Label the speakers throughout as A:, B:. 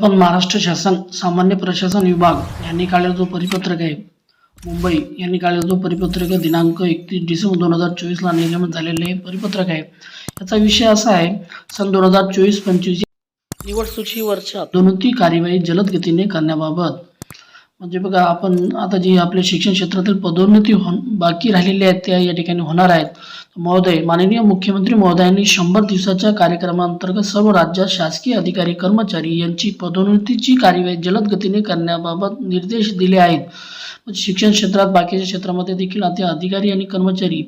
A: पण महाराष्ट्र शासन सामान्य प्रशासन विभाग यांनी काढलेला जो परिपत्रक आहे मुंबई यांनी काढलेला जो परिपत्रक दिनांक एकतीस डिसेंबर दोन हजार चोवीसला निर्गमित झालेले परिपत्रक आहे. याचा विषय असा आहे सन दोन हजार चोवीस पंचवीस निवड सूची वर्षात दोन्ही कार्यवाही जलद गतीने करण्याबाबत म्हणजे बघा आपण आता जी आपल्या शिक्षण क्षेत्रातील पदोन्नती हो बाकी राहिलेल्या आहेत त्या या ठिकाणी होणार आहेत. महोदय माननीय मुख्यमंत्री महोदयांनी शंभर दिवसाच्या कार्यक्रमांतर्गत सर्व राज्यात शासकीय अधिकारी कर्मचारी यांची पदोन्नतीची कार्यवाही जलद गतीने करण्याबाबत निर्देश दिले आहेत. शिक्षण क्षेत्रात बाकीच्या क्षेत्रामध्ये देखील आता अधिकारी आणि कर्मचारी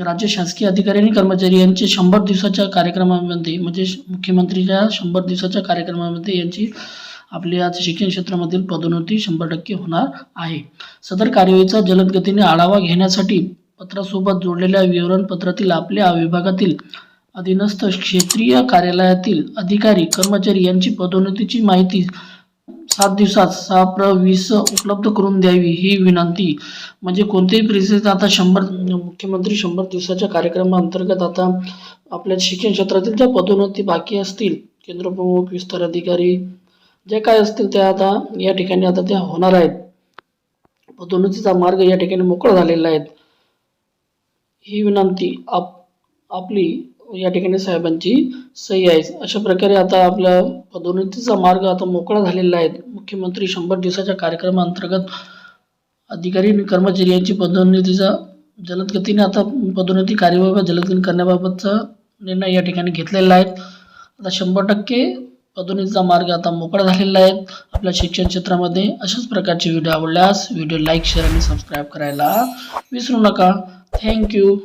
A: राज्य शासकीय अधिकारी आणि कर्मचारी यांचे शंभर दिवसाच्या कार्यक्रमामध्ये म्हणजे मुख्यमंत्रीच्या शंभर दिवसाच्या कार्यक्रमामध्ये यांची आपली आज शिक्षण क्षेत्रामधील पदोन्नती शंभर टक्के होणार आहे. सदर कार्यवाहीचा जलद गतीने आढावा घेण्यासाठी पत्रासोबत जोडलेल्या विवरणपत्रातील आपल्या विभागातील अधीनस्थ क्षेत्रीय कार्यालयातील अधिकारी कर्मचारी यांची पदोन्नतीची माहिती सात दिवसात सहा प्र वीस उपलब्ध करून द्यावी ही विनंती. म्हणजे कोणत्याही परिस्थितीत आता शंभर मुख्यमंत्री शंभर दिवसाच्या कार्यक्रमाअंतर्गत आता आपल्या शिक्षण क्षेत्रातील ज्या पदोन्नती बाकी असतील केंद्रप्रमुख विस्तार अधिकारी जे काय असतील त्या आता या ठिकाणी आता त्या होणार आहेत. पदोन्नतीचा मार्ग या ठिकाणी मोकळा झालेला आहे. ही विनंती आप आपली या ठिकाणी साहेबांची सही आहे. अशा प्रकारे आता आपल्या पदोन्नतीचा मार्ग आता मोकळा झालेला आहे. मुख्यमंत्री शंभर दिवसाच्या कार्यक्रमाअंतर्गत अधिकारी आणि कर्मचारी यांची पदोन्नतीचा जलदगतीने आता पदोन्नती कार्यवाही जलद करण्याबाबतचा निर्णय या ठिकाणी घेतलेला आहे. आता शंभर टक्के पदोन्नतीचा मार्ग आता मोकळा झालेला आहे. आपल्या शिक्षण क्षेत्रामध्ये अशाच प्रकारचे व्हिडिओ आवडल्यास व्हिडिओ लाईक शेअर आणि सबस्क्राईब करायला विसरू नका. थँक्यू